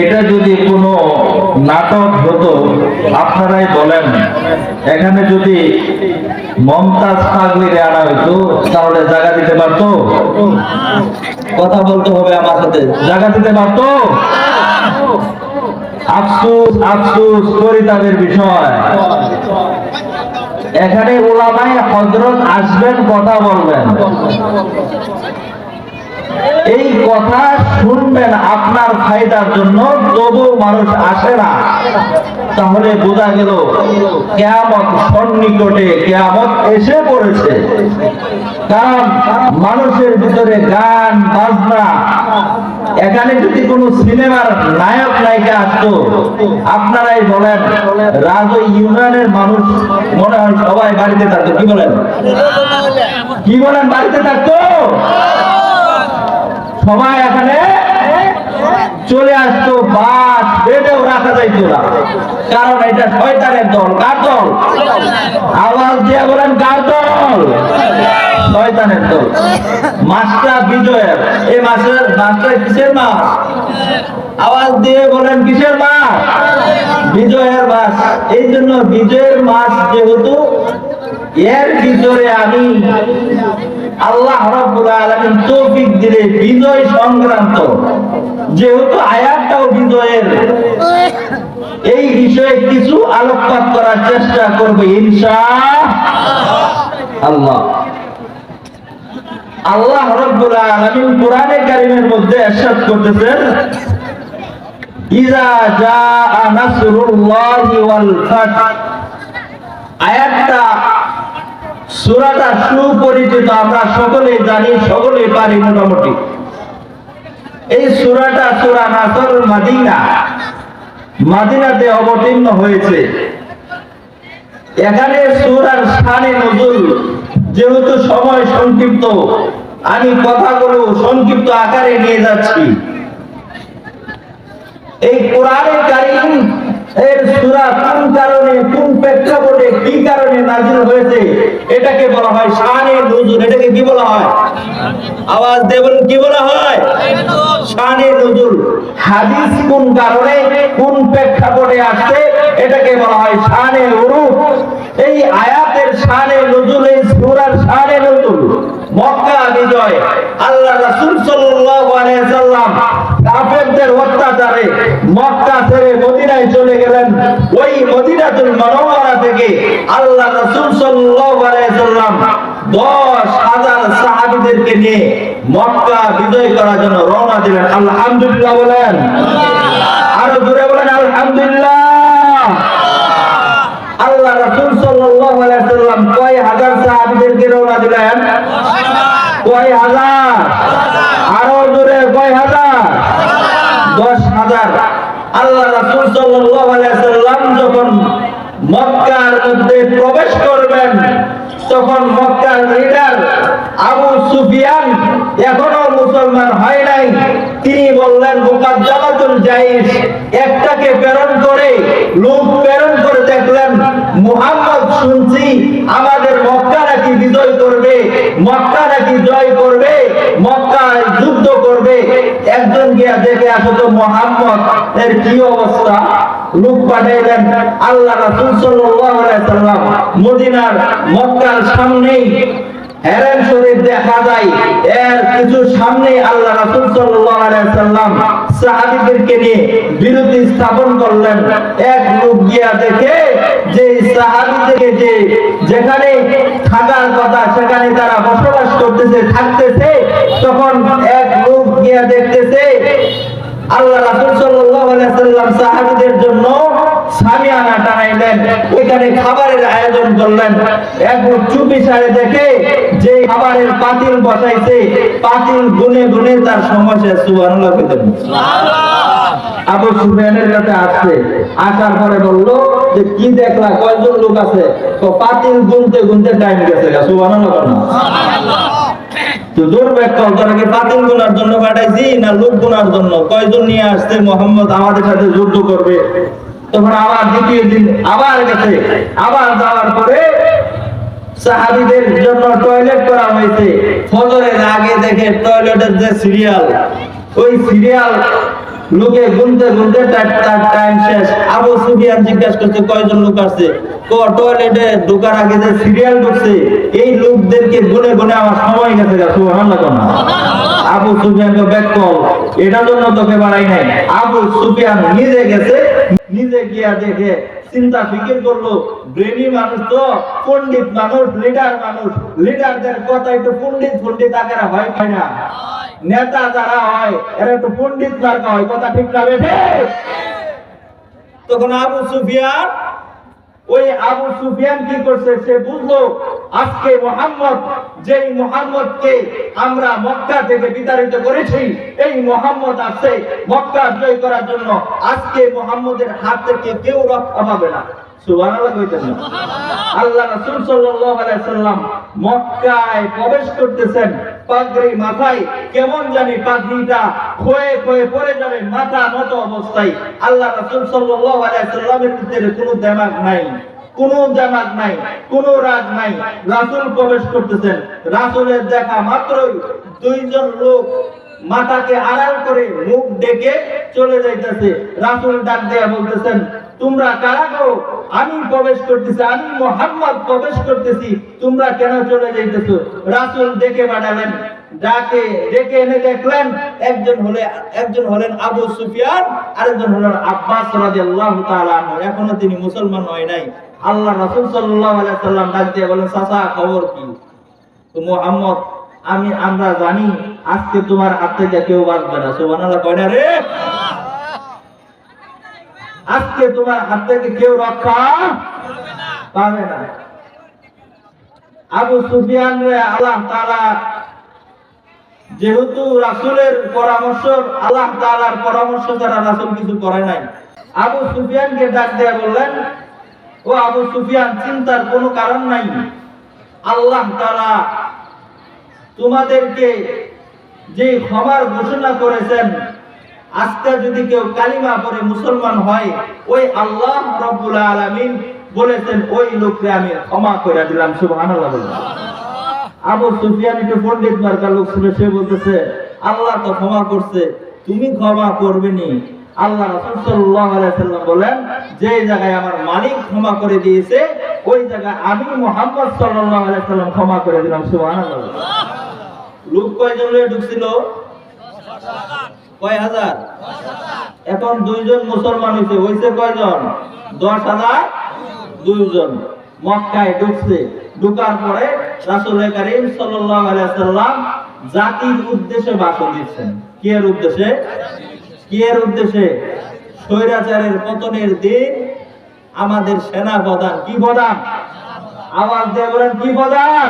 এটা যদি কোনো নাটক হতো, আপনারাই বলেন। এখানে যদি মমতাজ পাগলিরে আনা হইতো, তাহলে জায়গা দিতে পারতো? কথা বলতে হবে আমার সাথে। জায়গা দিতে পারতো? আফসোস আফসোস পরিতাপের বিষয়। এখানে ওলামায় হজরত আসবেন, কথা বলবেন। এই কথা শুনবেন, আপনার ফায়দার জন্য তবু মানুষ আসে না। তাহলে বোঝা গেল, কেয়ামত সন্নিকটে কেয়ামত এসে পড়েছে। কারণ মানুষের ভিতরে গান, বাজনা, এখানে যদি কোনো সিনেমার নায়ক, নায়িকা আসতো, আপনারাই বলেন, রাজ ইউনিয়নের মানুষ মনে হয় সবাই বাড়িতে থাকতো। কি বলেন? কি বলেন, বাড়িতে থাকতো? সবাই এখানে চলে আসতো, বাস বেডেও রাখা যাইতো না। কারণ এটা শয়তানের দল। কার দল? আওয়াজ দিয়ে বলেন, কার দল? শয়তানের দল। মাসটা বিজয়ের। এই মাসের মাসটা কিসের মাস? আওয়াজ দিয়ে বলেন, কিসের মাস? বিজয়ের মাস। এই জন্য বিজয়ের মাস যেহেতু, এর ভিতরে আমি আল্লাহ রাব্বুল আলামিন তৌফিক দিলে বিজয় সংক্রান্ত যেহেতু আয়াতটাও বিজয়ের এই বিষয়ে কিছু আলোকপাত করার চেষ্টা করব ইনশা আল্লাহ আল্লাহ রাব্বুল আলামিন কোরআনে কারীমের মধ্যে ارشاد করতেছেন ইজা জাআ নাসরুল্লাহি ওয়াল ফাত আয়াতটা সূরাটা সুপরিচিত, আমরা সকলেই জানি, সকলেই পারি মোটামুটি। এই সূরাটা সূরা নাসর মাদিনা। মাদিনাতে অবতীর্ণ হয়েছে। এখানে সূরার শানে নজুল যেহেতু সময় সংক্ষিপ্ত, আমি কথাগুলো সংক্ষিপ্ত আকারে নিয়ে যাচ্ছি। এই কোরআনে কারিম এর সূরা কোন কারণে, কোন প্রেক্ষাপটে কারণে নাযিল হয়েছে, এটাকে বলা হয় শানে নজুল, এটাকে কি বলা হয়? আওয়াজ দেবেন কি বলা হয়? শানে নজুল। হাদিস কোন কারণে, কোন প্রেক্ষাপটে আসছে, এটাকে বলা হয় শানে উরুফ। এই আয়াতের শানে নজুল, এই সূরার শানে নজুল। মক্কা বিজয়। আল্লাহ রাসূল সাল্লাল্লাহু আলাইহি সাল্লাম কাফেরদের অত্যাচারে মক্কা ছেড়ে মদিনায় চলে গেলেন। ওই মদিনাতুল মুনাওয়ারা থেকে আল্লাহ রাসূল সাল্লাল্লাহু আলাইহি সাল্লাম 10000 সাহাবীদেরকে নিয়ে মক্কা বিজয় করার জন্য রওনা দিলেন। আলহামদুলিল্লাহ বলেন। আরও জোরে বলেন, আলহামদুলিল্লাহ। আল্লাহ রাসূল সাল্লাল্লাহু আলাইহি সাল্লাম কয় হাজার সাহাবীদেরকে রওনা দিলেন? কয় হাজার আরও জোরে কয় হাজার দশ হাজার। আল্লাহ রাসূল সাল্লাম যখন মক্কার মধ্যে প্রবেশ করবেন, তখন মক্কার লিডার আবু সুফিয়ান এখনও মুসলমান হয় নাই। তিনি বললেন মুকাদ্দামাতুল জাইশ। একটাকে প্রেরণ করে লোক প্রেরণ করে দেখলেন, মুহাম্মদ শুনছি, আমাদের মক্কা নাকি বিজয় করবে, মক্কা নাকি জয় করবে মক্কায় যুদ্ধ করবে একজন গিয়া দেখে আসো তো মোহাম্মদ, এর কি অবস্থা? লোক পাঠাইলেন আল্লাহ রাসূল সাল্লাল্লাহু আলাইহি সাল্লাম মদিনার মক্কার সামনেই শরীফ দেখা যায়। এর কিছু সামনে আল্লাহ সাল্লাল্লাহু আলাইহি সাল্লাম সাহাবীদেরকে নিয়ে বিরতি স্থাপন করলেন। এক লোক গিয়া দেখে যে সাহাবীদেরকে যে যেখানে থাকার কথা, সেখানে তারা বসবাস করতেছে, থাকতেছে, তখন এক লোক গিয়া দেখতেছে আল্লাহ রাসূল সাল্লাল্লাহু আলাইহি সাল্লাম সাহাবীদের জন্য সামিয়ানা টানাইলেন ওইখানে খাবারের আয়োজন করলেন। একবার চুপি সারে দেখে যে খাবারের পাতিল বসাইছে পাতিল গুনে গুনে তার সমস্যা সুবহানাল্লাহ কইতেন আবু সুফিয়ানের কাছে আসছে আসার পরে বলল যে কি দেখলা? কয়জন লোক আছে? তো পাতিল গুনতে গুনতে টাইম গেছে সুবহানাল্লাহ না। তো গুনার জন্য পাঠাইছি না লোক গুনার জন্য? কয়জন নিয়ে আসছে? মোহাম্মদ আমাদের সাথে যুদ্ধ করবে। তখন আবার দ্বিতীয় দিন আবার গেছে। আবার যাওয়ার পরে সাহাবিদের জন্য টয়লেট করা হয়েছে। ফজরের আগে দেখে টয়লেটের যে সিরিয়াল ওই সিরিয়াল লোকে গুনতে গুনতে তার টাইম শেষ। আবু সুফিয়ান জিজ্ঞাসা করছে, কয়জন লোক আছে? কো টয়লেটে ঢোকার আগে যে সিরিয়াল ঢুকছে, এই লোকদেরকে গুনে গুনে আমার সময় গেছে সুবহানাল্লাহ আবু সুফিয়ানকে ব্যাক কল এটার জন্য তোকে বাড়াই নাই। আবু সুফিয়ান নিজে গেছে, নিজে গিয়া দেখে চিন্তা ফিকির করল, ব্রেনি মানুষ তো, পণ্ডিত মানুষ লিডার মানুষ। লিডারদের কথা একটু পণ্ডিত পণ্ডিত আকারে হয় না? নেতা যারা হয় এরা একটু পণ্ডিত মার্কা হয় কথা ঠিক না বেঠে? তখন আবু সুফিয়ান ওই আবু সুফিয়ান কি করছে? সে বুঝলো আজকে মোহাম্মদ যেই মোহাম্মদকে আমরা মক্কা থেকে বিতাড়িত করেছি এই মোহাম্মদ আছে মক্কা জয় করার জন্য। আজকে মোহাম্মদের হাত থেকে কেউ রক্ষা পাবে না। আল্লাহ রাসূল সাল্লাল্লাহু আলাইহি সাল্লাম মক্কায় প্রবেশ করতেছেন। পাগড়ি মাথায় কেমন জানি পাগড়িটা পড়ে যাবে মাথা অবস্থায়। আল্লাহ সাল্লাল্লাহু আলাইহি সাল্লামের ভিতরে কোনো দেমাগ নাই, কোনো নাই, কোনো রাগ নাই। রাসূল প্রবেশ করতেছেন। রাসূলের দেখা মাত্রই দুইজন লোক মাথাকে আড়াল করে মুখ ডেকে চলে যাইতেছে। রাসূল ডাক দেয়া বলতেছেন তোমরা কারা গো? আমি প্রবেশ করতেছি, আমি মোহাম্মদ প্রবেশ করতেছি। তোমরা কেন চলে যাইতেছো? রাসূল ডেকে পাঠালেন। ডাকে, ডেকে এনে দেখলেন, একজন হলে, একজন হলেন আবু সুফিয়ান, আরেকজন হলেন আব্বাস রাদিয়াল্লাহু তাআলা এখনও তিনি মুসলমান হয় নাই। আল্লাহ রাসূল সাল্লাল্লাহু আলাইহি সাল্লাম ডাক দিয়ে বলেন, চাচা, খবর কি? তো মোহাম্মদ, আমি, আমরা জানি, আজকে তোমার হাত কেউ বাঁচবে না। সুবহানাল্লাহ, কয় না রে? আজকে তোমার হাত থেকে কেউ রক্ষা পাবে না। আবু সুফিয়ান আল্লাহ তাআলা যেহেতু রাসুলের পরামর্শ, আল্লাহ তাআলার পরামর্শ ছাড়া রাসুল কিছু করে নাই। আবু সুফিয়ানকে ডাক দেয়া বললেন, ও আবু সুফিয়ান, চিন্তার কোনো কারণ নাই। আল্লাহ তাআলা তোমাদেরকে যে ক্ষমার ঘোষণা করেছেন আজকে যদি কেউ কালিমা পরে মুসলমান হয়, ওই আল্লাহ রব্বুল আলামিন বলেছেন, ওই লোককে আমি ক্ষমা করে দিলাম সুবহানাল্লাহ আবু সুফিয়ান একটু পণ্ডিত মার্কা লোক ছিল সে বলতেছে, আল্লাহ তো ক্ষমা করছে, তুমি ক্ষমা করবে নি আল্লাহ বলেন, যে জায়গায় আমার মালিক ক্ষমা করে দিয়েছে, ওই জায়গায় আমি মুহাম্মদ সাল্লাল্লাহু সাল্লাম ক্ষমা করে দিলাম সুবহানাল্লাহ লোক কয়জন ঢুকছিল? কয় হাজার? এখন দুইজন মুসলমান হয়েছে হয়েছে কয়জন? দশ হাজার দুইজন। মক্কায় ঢুকছে। ঢুকার পরে রাসূল করিম সাল্লাম জাতির উদ্দেশ্যে ভাষণ দিচ্ছেন। কি এর উদ্দেশ্যে? কি উদ্দেশ্যে? স্বৈরাচারের পতনের দিন আমাদের সেনা প্রধান কি প্রধান? আওয়াজ দিয়ে বলেন, কি প্রধান?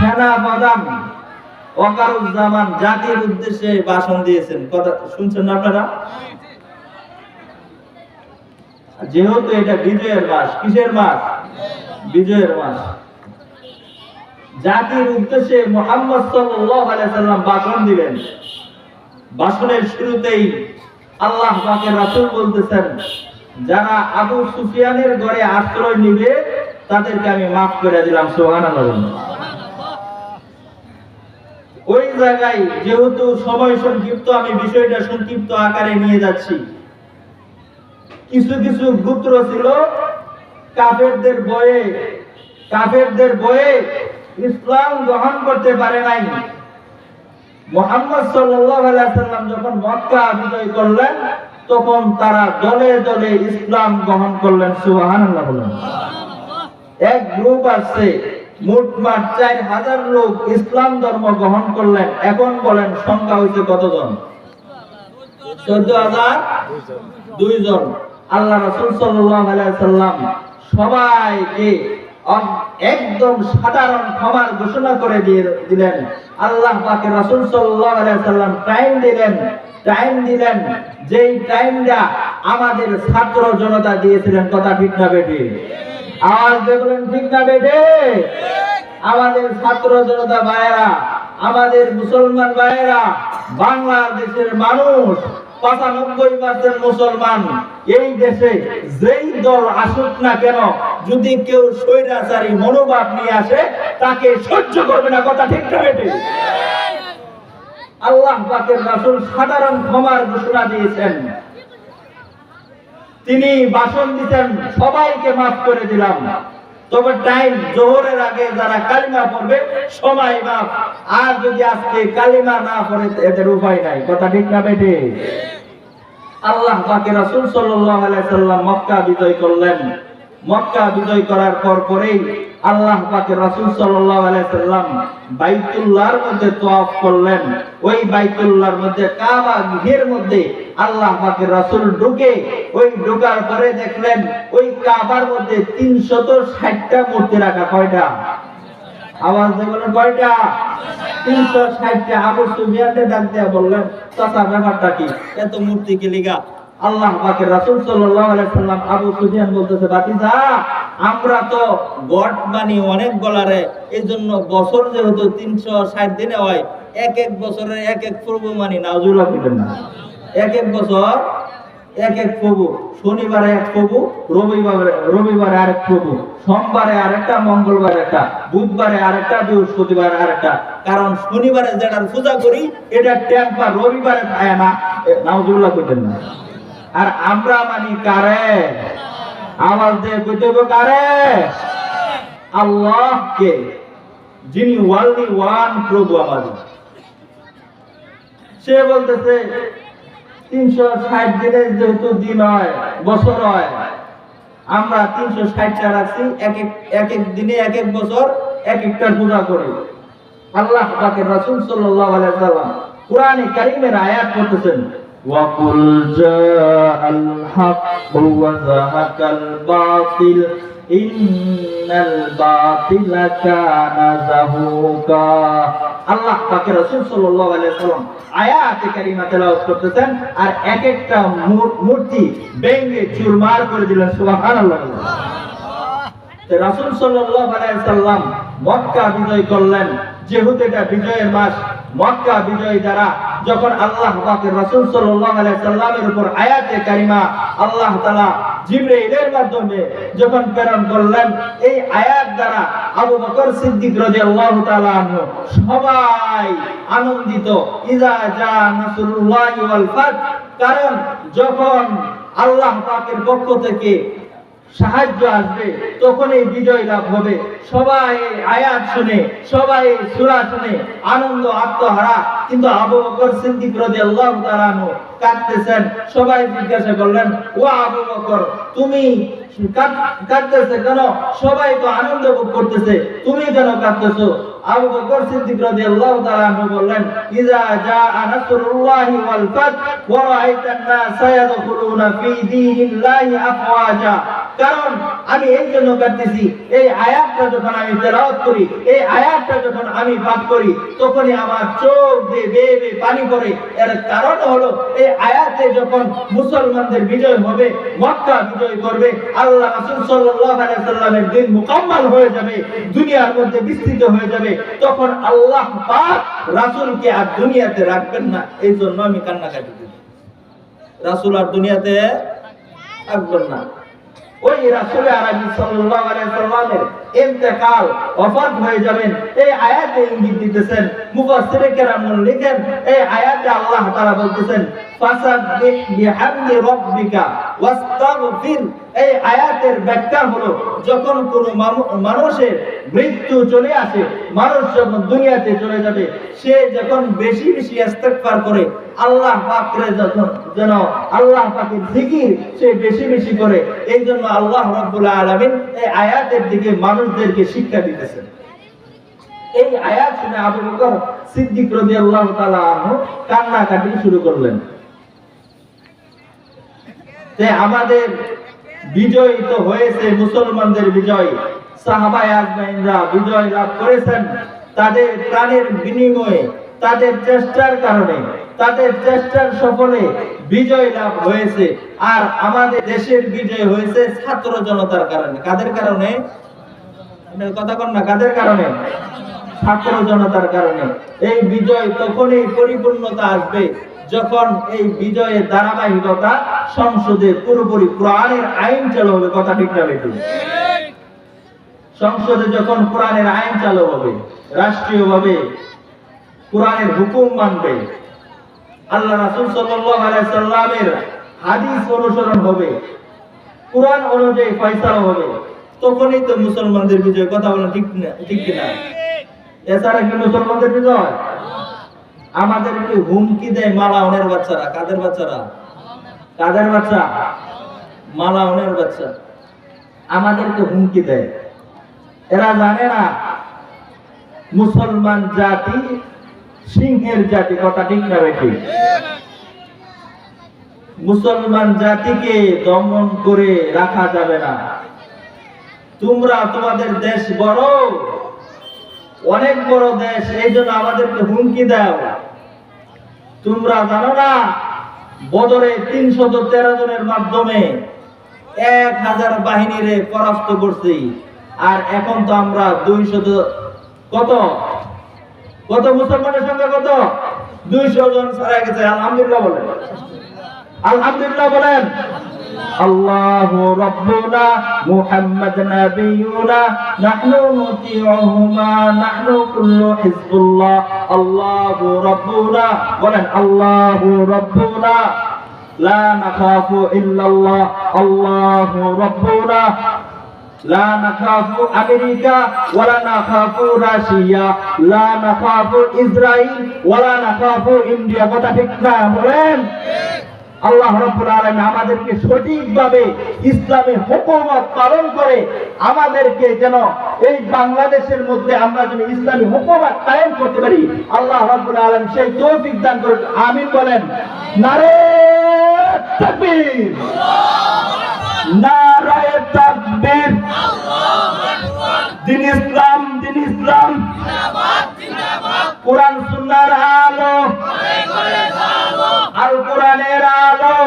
সেনা প্রধান ওয়াকারুজ্জামান জাতির উদ্দেশ্যে ভাষণ দিয়েছেন। কথা শুনছেন না আপনারা? যেহেতু এটা বিজয়ের মাস, কিসের মাস? বিজয়ের মাস। জাতির উদ্দেশ্যে মোহাম্মদ সাল্লাম ভাষণ দিলেন ভাষণের শুরুতেই আল্লাহ রাসূল বলতেছেন, যারা আবু সুফিয়ানের ঘরে আশ্রয় নিবে, তাদেরকে আমি মাফ করে দিলাম, সুবহানাল্লাহ। ওই জায়গায় যেহেতু সময় সংক্ষিপ্ত, আমি বিষয়টা সংক্ষিপ্ত আকারে নিয়ে যাচ্ছি। কিছু কিছু গোত্র ছিল, কাফেরদের বয়ে কাফেরদের বয়ে ইসলাম গ্রহণ করতে পারে নাই। মোহাম্মদ সাল্লাম যখন মক্কা বিজয় করলেন, তখন তারা দলে দলে ইসলাম গ্রহণ করলেন বলেন। এক গ্রুপ আছে মোটমাট চার হাজার লোক ইসলাম ধর্ম গ্রহণ করলেন। এখন বলেন, সংখ্যা হয়েছে কতজন? চোদ্দ হাজার দুইজন। আল্লাহ রসুল সাল্লাম সবাইকে একদম সাধারণ ক্ষমার ঘোষণা করে দিয়ে দিলেন। আল্লাহ পাকে রসুল সাল্লাম টাইম দিলেন টাইম দিলেন। যেই টাইমটা আমাদের ছাত্র জনতা দিয়েছিলেন, কথা ঠিক না বেটি আওয়াজ দেখলেন ঠিক না বেটে আমাদের ছাত্র জনতা ভাইয়েরা, আমাদের মুসলমান ভাইয়েরা, বাংলাদেশের মানুষ, পঁচানব্বই পার্সেন্ট মুসলমান এই দেশে যেই দল আসুক না কেন, যদি কেউ স্বৈরাচারী মনোভাব নিয়ে আসে, তাকে সহ্য করবে না, কথা ঠিক না বেটে আল্লাহ পাকের রাসূল সাধারণ ক্ষমার ঘোষণা দিয়েছেন। তিনি ভাষণ দিতেন, সবাইকে মাফ করে দিলাম। তবে টাইম জোহরের আগে যারা কালিমা পড়বে সময় মাফ। আর যদি আজকে কালিমা না পড়ে, এদের উপায় নাই। কথা ঠিক না বেটে আল্লাহ পাকে রাসূল সাল্লাল্লাহু আলাইহি সাল্লাম মক্কা বিজয় করলেন। মক্কা বিজয় করার পর পরেই আল্লাহ পাকে রাসূল সাল্লাম বাইতুল্লাহর মধ্যে তওয়াফ করলেন। ওই বাইতুল্লাহর মধ্যে কাবা গৃহের মধ্যে আল্লাহ পাকে রাসূল ঢুকে ওই ঢোকার পরে দেখলেন, ওই কাবার মধ্যে 360টা মূর্তি রাখা। কয়টা? আওয়াজ দিয়ে কয়টা? তিনশো ষাটটা। আবু সুফিয়ানকে ডাক দিয়া বললেন, চাচা, ব্যাপারটা কি? এত মূর্তি কে লিগা? আল্লাহ পাকে রাসূল সাল্লাম আবু সুফিয়ান বলতেছে আমরা তো গট বানি অনেক গলারে এই জন্য বছর যেহেতু তিনশো ষাট দিনে হয়, এক এক বছরে এক এক পূর্ব মানি না এক এক বছর, এক এক প্রভু, শনিবারে এক প্রভু, রবিবারে রবিবারে আরেক প্রভু, সোমবারে আরেকটা, মঙ্গলবারে একটা, বুধবারে আরেকটা, বৃহস্পতিবারে আরেকটা, কারণ শনিবারে যেটার পূজা করি, এটা টেম্পার রবিবারে খায় না নাউজুল্লাহ কইতেন না আর আমরা মানি কারে? আওয়াজ দিয়ে হবে কারে? আল্লাহকে, যিনি ওয়ানলি ওয়ান প্রভু আমাদের। সে বলতেছে, তিনশো ষাট দিনের যেহেতু দিন হয়, বছর হয়, আমরা তিনশো ষাটটা রাখছি, এক এক এক এক দিনে এক এক বছর এক একটা পূজা করি। আল্লাহ পাকে রাসূল সাল্লাল্লাহু আলাইহি সাল্লাম কোরআনে কারীমের আয়াত করতেছেন وَقُلْ جَاءَ الْحَقُّ وَزَهَقَ الْبَاطِلُ إِنَّ الْبَاطِلَ كَانَ زَهُوقًا আল্লাহ পাকে রাসূল সাল্লাল্লাহু আলাইহি সাল্লাম আয়াতে কারিমা তেলাওয়াত করতেছেন আর এক একটা মূর- মূর্তি ভেঙে চুরমার করে দিলেন সুবহানাল্লাহ তো রাসূল সাল্লাল্লাহু আলাইহি সাল্লাম মক্কা বিজয় করলেন যেহেতু এটা বিজয়ের মাস মক্কা বিজয় দ্বারা যখন আল্লাহ পাকের রাসূল সাল্লাল্লাহু আলাইহি সাল্লামের উপর আয়াতে কারিমা আল্লাহ তাআলা জিবরাইলের মাধ্যমে যখন প্রেরণ করলেন, এই আয়াত দ্বারা আবু বকর সিদ্দিক রাদিয়াল্লাহু তাআলা আনহু সবাই আনন্দিত ইজা জা নাসরুল্লাহি ওয়াল ফাত। কারণ যখন আল্লাহ পাকের পক্ষ থেকে সাহায্য আসবে তখন এই বিজয় লাভ হবে। সবাই আয়াত শুনে, সবাই সুরা শুনে, আনন্দ, আত্মহারা। কিন্তু আবু বকর সিদ্দিক রাদিয়াল্লাহু তাআলা কাঁদতেছেন। সবাই জিজ্ঞাসা করলেন, ও আবু বকর, তুমি কাঁদ- কাঁদতেছে কেন? সবাই তো আনন্দ ভোগ করতেছে। তুমি কেন কাঁদতেছো। আবু বকর সিদ্দিক রাদিয়াল্লাহু তাআলা আনহু বললেন জাআ নাসরুল্লাহি ওয়াল ওয়া রাআইতান নাসা ইয়াদখুলুনা ফি দীনিল্লাহি আফওয়াজা। কারণ আমি এই জন্য এই আয়াতটা যখন আমি তেলাওয়াত করি, এই আয়াতটা যখন আমি পাঠ করি, তখনই আমার চোখ দিয়ে বেয়ে বেয়ে পানি পড়ে। এর কারণ হলো, এই আয়াতে যখন মুসলমানদের বিজয় হবে, মক্কা বিজয় করবে, আল্লাহ রাসূল সাল্লাল্লাহু আলাইহি সাল্লামের দিন মুকাম্মাল হয়ে যাবে, দুনিয়ার মধ্যে বিস্তৃত হয়ে যাবে তখন আল্লাহ রাসূলকে আর দুনিয়াতে রাখবেন না। এই জন্য আমি কান্নাকাটি করি রাসুল আর দুনিয়াতে রাখবেন না। ওই রাসুলের আরবি সাল্লাল্লাহু আলাইহি সাল্লামের ইন্তেকাল ওফাত হয়ে যাবেন। এই আয়াতে ইঙ্গিত দিতেছেন, মুফাসসিরে কেরাম লিখেন, এই আয়াতে আল্লাহ তাআলা বলতেছেন, ফাসাব্বিহ বিহামদি রাব্বিকা ওয়াস্তাগফির। এই আয়াতের ব্যাখ্যা হলো, যখন কোন মানুষের মৃত্যু চলে আসে, মানুষ যখন দুনিয়াতে চলে যাবে, সে যখন বেশি বেশি ইস্তেগফার করে, আল্লাহ পাকের যখন, যেন আল্লাহ পাকের জিকির সে বেশি বেশি করে এই জন্য আল্লাহ রাব্বুল আলামিন এই আয়াতের দিকে মানুষদেরকে শিক্ষা দিতেছেন। এই আয়াত শুনে আবু বকর সিদ্দিক রাদিয়াল্লাহু তাআলা আনহু কান্নাকাটি শুরু করলেন। যে আমাদের বিজয় তো হয়েছে, মুসলমানদের বিজয়। সাহাবায়ে আজমাইনরা বিজয় লাভ করেছেন। তাদের প্রাণের বিনিময়ে, তাদের চেষ্টার কারণে, তাদের চেষ্টার সফলে বিজয় লাভ হয়েছে। আর আমাদের দেশের বিজয় হয়েছে ছাত্র জনতার কারণে। কাদের কারণে? ধারাবাহিকতা সংসদে পুরোপুরি কোরআনের আইন চালু হবে, কথা ঠিক না বেটু সংসদে যখন কোরআনের আইন চালু হবে, রাষ্ট্রীয়ভাবে কোরআনের হুকুম মানবে, আল্লাহ রাসূল সাল্লামের হাদিস অনুসরণ হবে, কোরআন অনুযায়ী ফয়সালা হবে তখনই তো মুসলমানদের বিজয়, কথা বলেন ঠিক না, ঠিক কিনা? এছাড়া কি মুসলমানদের বিজয়? আমাদেরকে হুমকি দেয় মালাউনের বাচ্চারা, কাদের বাচ্চারা? কাদের বাচ্চা? মালাউনের বাচ্চা। আমাদেরকে হুমকি দেয়। এরা জানে না, মুসলমান জাতি সিংহের জাতি, কথা ঠিক না বেঠিক মুসলমান জাতিকে দমন করে রাখা যাবে না। তোমরা তোমাদের দেশ বড় অনেক বড় দেশ, এই জন্য আমাদেরকে হুমকি দাও। তোমরা জানো না, বদরে তিনশত তেরো জনের মাধ্যমে এক হাজার বাহিনীরে পরাস্ত করছি। আর এখন তো আমরা দুইশত কত? কত মুসলমানের সংখ্যা কত? দুইশো জন ছাড়া গেছে, আলহামদুলিল্লাহ বলেন। আলহামদুলিল্লাহ বলেন। আল্লাহ রব্বুনা মুহাম্মদ নাবিয়ুনা নাহনু মুতিউহুমা নাহনু কুল্লু হিজবুল্লাহ আল্লাহ রব্বুনা বলেন আল্লাহ রব্বুনা লা নাখাফু ইল্লাল্লাহ আল্লাহ রব্বুনা لا نخاف أمريكا ولا نخاف রাশিয়া لا نخاف ইসরাইল ولا نخاف ইন্ডিয়া কথা ঠিক না বলেন আল্লাহ রাব্বুল আলামিন আমাদেরকে সঠিকভাবে ইসলামী হুকুমত পালন করে আমাদেরকে যেন এই বাংলাদেশের মধ্যে আমরা যেন ইসলামী হুকুমত কায়েম করতে পারি। আল্লাহ রাব্বুল আলামিন সেই তৌফিক দান করুন আমিন বলেন। নারে তাকবীর। নারায়ে তাকবীর। দিন ইসলাম দিন ইসলাম। কোরআন সুন্নাহর আলো। আল কোরআনের আলো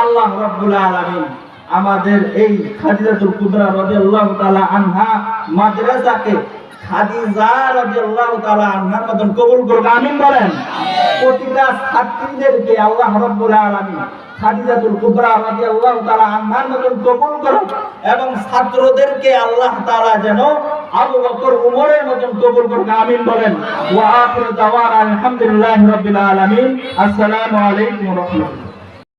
আল্লাহ রাব্বুল আলামিন আমাদের এই খাদিজাতুল কুবরা রাদিয়াল্লাহু তাআলা আনহা মাদ্রাসাকে খাদিজা রাদিয়াল্লাহু তাআলা আনহার মতন কবুল করুন আমিন বলেন। প্রতিটা ছাত্রীদেরকে আল্লাহ রাব্বুল আলামিন খাদিজাতুল কুবরা রাদিয়াল্লাহু তাআলা আনহার মতন কবুল করুন এবং ছাত্রদেরকে আল্লাহ তাআলা যেন আবু বকর উমরের মতন কবুল করুন আমিন বলেন। ওয়া আখিরু দাওয়ানা আলহামদুলিল্লাহি রাব্বিল আলামিন। আসসালামু আলাইকুম ওয়া রাহমাতুল্লাহ।